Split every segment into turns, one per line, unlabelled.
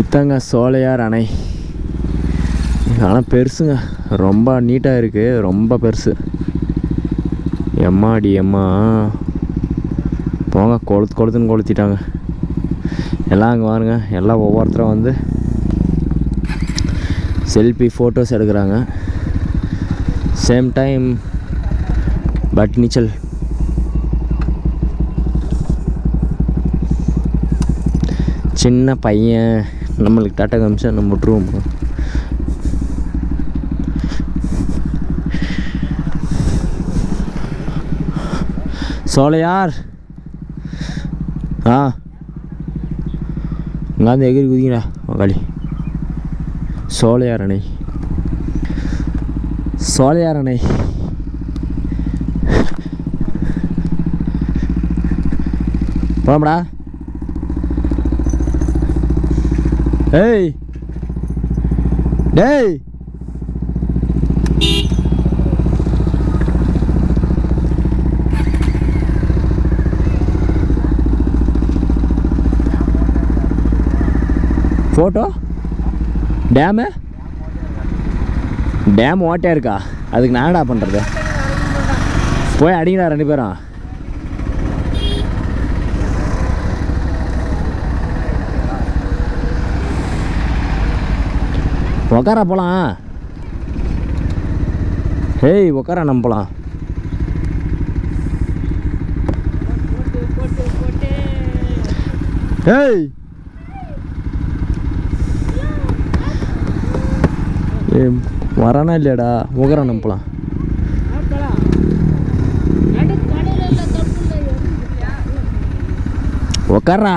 இத்தாங்க சோலையார் அணை. ஆனால் பெருசுங்க. ரொம்ப நீட்டாக இருக்குது ரொம்ப பெருசு. எம்மாடி எம்மா. போங்க கொளுத்து கொளுத்துன்னு கொளுத்திட்டாங்க. எல்லாம் அங்கே பாருங்க. எல்லாம் ஒவ்வொருத்தரும் வந்து செல்ஃபி ஃபோட்டோஸ் எடுக்கிறாங்க. சேம் டைம் பட் நீச்சல். சின்ன பையன். நம்மளுக்கு டாட்டா காமிச்சா நம்ம விட்ருவோம் சோலையார். ஆ. இங்காந்து எகிரி குதிங்கடா மகாளி சோலையார் அணை. சோலையார் அணை. போலாம்டா ஏய் டேய் ஃபோட்டோ டேமு டேம் ஓட்டையா இருக்கா? அதுக்கு நான் பண்ணுறது போய் அடிங்கடா ரெண்டு பேரும். உக்காரா போகலாம் ஹேய் உக்காரா நம்ம போகலாம் ஹேய். ஏ வரானா இல்லையாடா? உக்கார நம்ம போகலாம் உக்காரா.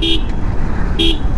Beep. Beep.